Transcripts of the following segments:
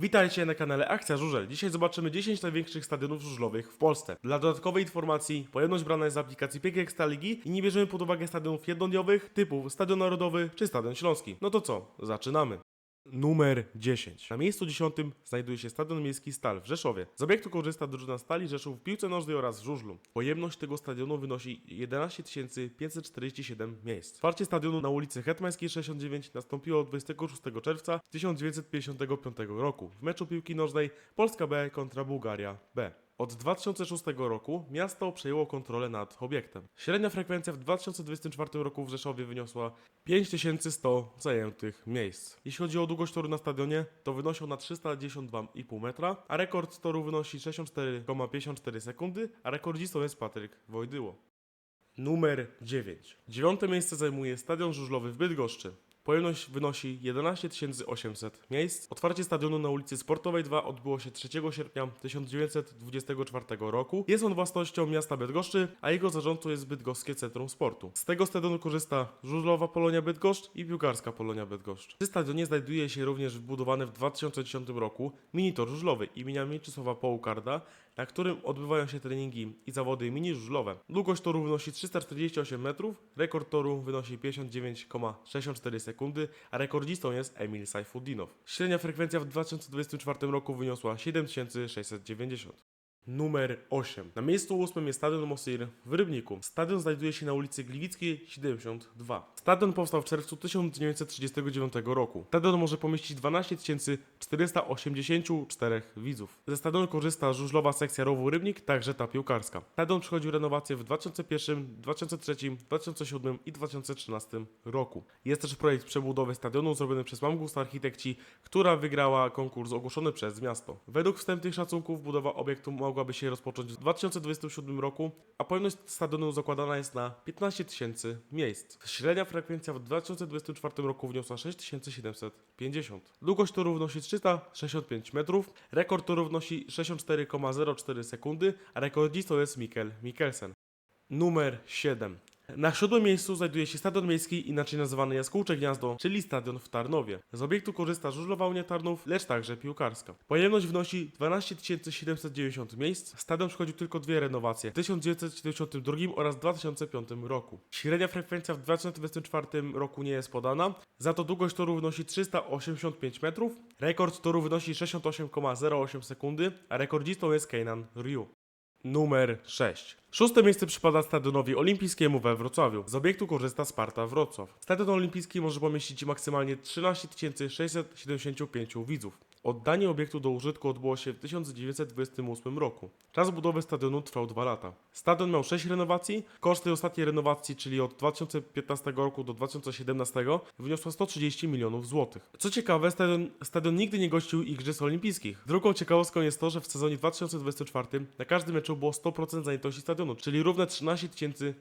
Witajcie na kanale Akcja Żużel. Dzisiaj zobaczymy 10 największych stadionów żużlowych w Polsce. Dla dodatkowej informacji, pojemność brana jest z aplikacji PGX Ligi i nie bierzemy pod uwagę stadionów jednodniowych typu Stadion Narodowy czy Stadion Śląski. No to co? Zaczynamy. Numer 10. Na miejscu 10 znajduje się Stadion Miejski Stal w Rzeszowie. Z obiektu korzysta drużyna Stali Rzeszów w piłce nożnej oraz w żużlu. Pojemność tego stadionu wynosi 11 547 miejsc. Otwarcie stadionu na ulicy Hetmańskiej 69 nastąpiło 26 czerwca 1955 roku w meczu piłki nożnej Polska B kontra Bułgaria B. Od 2006 roku miasto przejęło kontrolę nad obiektem. Średnia frekwencja w 2024 roku w Rzeszowie wyniosła 5100 zajętych miejsc. Jeśli chodzi o długość toru na stadionie, to wynosi ona 312,5 metra, a rekord toru wynosi 64,54 sekundy, a rekordzistą jest Patryk Wojdyło. Numer 9. Dziewiąte miejsce zajmuje Stadion Żużlowy w Bydgoszczy. Pojemność wynosi 11 800 miejsc. Otwarcie stadionu na ulicy Sportowej 2 odbyło się 3 sierpnia 1924 roku. Jest on własnością miasta Bydgoszczy, a jego zarządcą jest Bydgoskie Centrum Sportu. Z tego stadionu korzysta Żużlowa Polonia Bydgoszcz i Piłkarska Polonia Bydgoszcz. Przy stadionie znajduje się również wbudowany w 2010 roku minitor żużlowy imienia Mieczysława Połukarda, na którym odbywają się treningi i zawody mini żużlowe. Długość toru wynosi 348 metrów, rekord toru wynosi 59,64 sekundy, a rekordzistą jest Emil Sajfudinow. Średnia frekwencja w 2024 roku wyniosła 7690. Numer 8. Na miejscu 8 jest Stadion Mosir w Rybniku. Stadion znajduje się na ulicy Gliwickiej 72. Stadion powstał w czerwcu 1939 roku. Stadion może pomieścić 12 484 widzów. Ze stadionu korzysta żużlowa sekcja rowu Rybnik, także ta piłkarska. Stadion przechodził renowację w 2001, 2003, 2007 i 2013 roku. Jest też projekt przebudowy stadionu zrobiony przez Mamgus Architekci, która wygrała konkurs ogłoszony przez miasto. Według wstępnych szacunków budowa obiektu mogłaby się rozpocząć w 2027 roku, a pojemność stadionu zakładana jest na 15 tysięcy miejsc. Średnia frekwencja w 2024 roku wyniosła 6750. Długość toru wynosi 365 metrów, rekord toru wynosi 64,04 sekundy, a rekordzistą jest Mikkel Mikkelsen. Numer 7. Na siódmym miejscu znajduje się Stadion Miejski, inaczej nazywany Jaskółcze Gniazdo, czyli stadion w Tarnowie. Z obiektu korzysta Żużlowa Unia Tarnów, lecz także piłkarska. Pojemność wynosi 12 790 miejsc. Stadion przechodził tylko dwie renowacje w 1972 oraz 2005 roku. Średnia frekwencja w 2024 roku nie jest podana, za to długość toru wynosi 385 metrów, rekord toru wynosi 68,08 sekundy, a rekordzistą jest Keynan Ryu. Numer 6. Szóste miejsce przypada Stadionowi Olimpijskiemu we Wrocławiu. Z obiektu korzysta Sparta Wrocław. Stadion Olimpijski może pomieścić maksymalnie 13 675 widzów. Oddanie obiektu do użytku odbyło się w 1928 roku. Czas budowy stadionu trwał 2 lata. Stadion miał 6 renowacji. Koszty ostatniej renowacji, czyli od 2015 roku do 2017, wyniosła 130 milionów złotych. Co ciekawe, stadion, stadion nigdy nie gościł Igrzysk Olimpijskich. Drugą ciekawostką jest to, że w sezonie 2024 na każdym meczu było 100% zajętości stadionu, czyli równe 13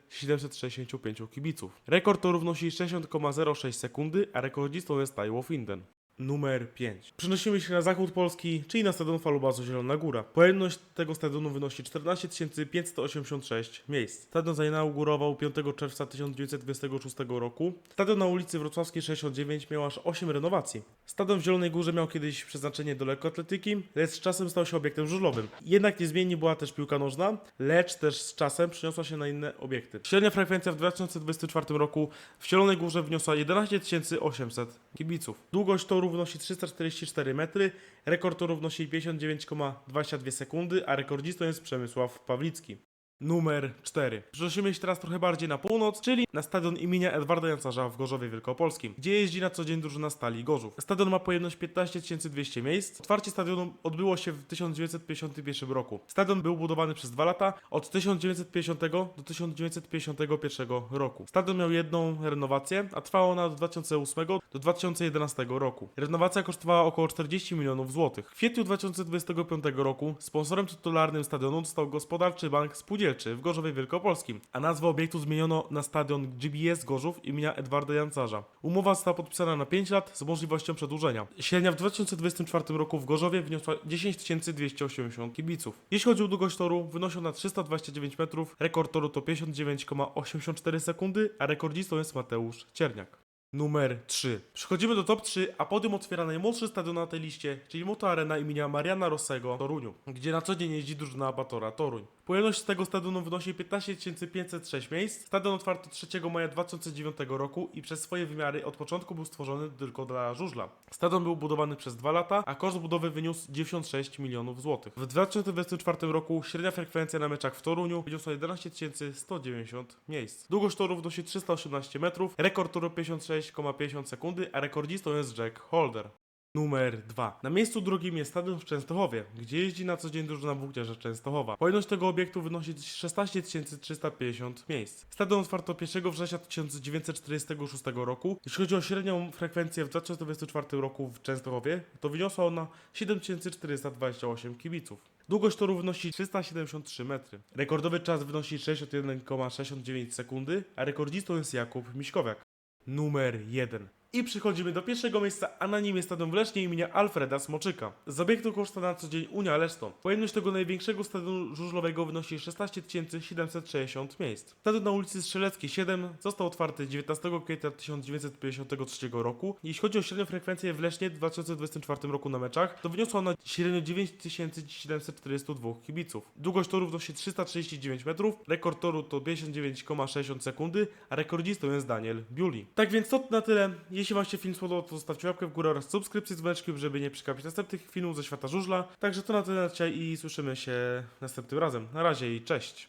765 kibiców. Rekord to równości 60,06 sekundy, a rekordzistą jest Taiwo Finden. Numer 5. Przenosimy się na zachód Polski, czyli na stadion Falubazu Zielona Góra. Pojemność tego stadionu wynosi 14 586 miejsc. Stadion zainaugurował 5 czerwca 1926 roku. Stadion na ulicy Wrocławskiej 69 miał aż 8 renowacji. Stadion w Zielonej Górze miał kiedyś przeznaczenie do lekkoatletyki, lecz z czasem stał się obiektem żużlowym. Jednak niezmiennie była też piłka nożna, lecz też z czasem przeniosła się na inne obiekty. Średnia frekwencja w 2024 roku w Zielonej Górze wyniosła 11 800 kibiców. Długość toru wynosi 344 metry, rekord toru wynosi 59,22 sekundy, a rekordzistą jest Przemysław Pawlicki. Numer 4. Przenosimy się teraz trochę bardziej na północ, czyli na stadion imienia Edwarda Jancarza w Gorzowie Wielkopolskim, gdzie jeździ na co dzień drużyna Stali Gorzów. Stadion ma pojemność 15 200 miejsc. Otwarcie stadionu odbyło się w 1951 roku. Stadion był budowany przez dwa lata, od 1950 do 1951 roku. Stadion miał jedną renowację, a trwała ona od 2008 do 2011 roku. Renowacja kosztowała około 40 milionów złotych. W kwietniu 2025 roku sponsorem tytularnym stadionu został Gospodarczy Bank Spółdzielczy w Gorzowie Wielkopolskim, a nazwę obiektu zmieniono na stadion GBS Gorzów imienia Edwarda Jancarza. Umowa została podpisana na 5 lat z możliwością przedłużenia. Średnia w 2024 roku w Gorzowie wyniosła 10 280 kibiców. Jeśli chodzi o długość toru, wynosi ona 329 metrów, rekord toru to 59,84 sekundy, a rekordzistą jest Mateusz Cierniak. numer 3. Przechodzimy do top 3, a podium otwiera najmłodszy stadion na tej liście, czyli Moto Arena imienia Mariana Rossego w Toruniu, gdzie na co dzień jeździ drużyna Abatora Toruń. Pojemność tego stadionu wynosi 15 506 miejsc. Stadion otwarto 3 maja 2009 roku i przez swoje wymiary od początku był stworzony tylko dla żużla. Stadion był budowany przez 2 lata, a koszt budowy wyniósł 96 milionów złotych. W 2024 roku średnia frekwencja na meczach w Toruniu wyniosła 11 190 miejsc. Długość toru wynosi 318 metrów, rekord toru 56,50 sekundy, a rekordzistą jest Jack Holder. Numer 2. Na miejscu drugim jest stadion w Częstochowie, gdzie jeździ na co dzień drużyna włókniarza Częstochowa. Pojemność tego obiektu wynosi 16 350 miejsc. Stadion otwarto 1 września 1946 roku. Jeśli chodzi o średnią frekwencję w 2024 roku w Częstochowie, to wyniosła ona 7428 kibiców. Długość toru wynosi 373 metry. Rekordowy czas wynosi 61,69 sekundy, a rekordzistą jest Jakub Miśkowiak. Numer 1. I przychodzimy do pierwszego miejsca, a na nim jest stadion w Lesznie imienia Alfreda Smoczyka. Z obiektu koszta na co dzień Unia Leszno. Pojemność tego największego stadionu żużlowego wynosi 16 760 miejsc. Stadion na ulicy Strzeleckiej 7 został otwarty 19 kwietnia 1953 roku. Jeśli chodzi o średnią frekwencję w Lesznie w 2024 roku na meczach, to wyniosła ona średnio 9742 kibiców. Długość toru wynosi 339 metrów, rekord toru to 59,60 sekundy, a rekordzistą jest Daniel Biuli. Tak więc to na tyle. Jeśli Wam się film spodobał, to zostawcie łapkę w górę oraz subskrypcję z dzwoneczkiem, żeby nie przegapić następnych filmów ze świata żużla. Także to na tyle na dzisiaj i słyszymy się następnym razem. Na razie i cześć!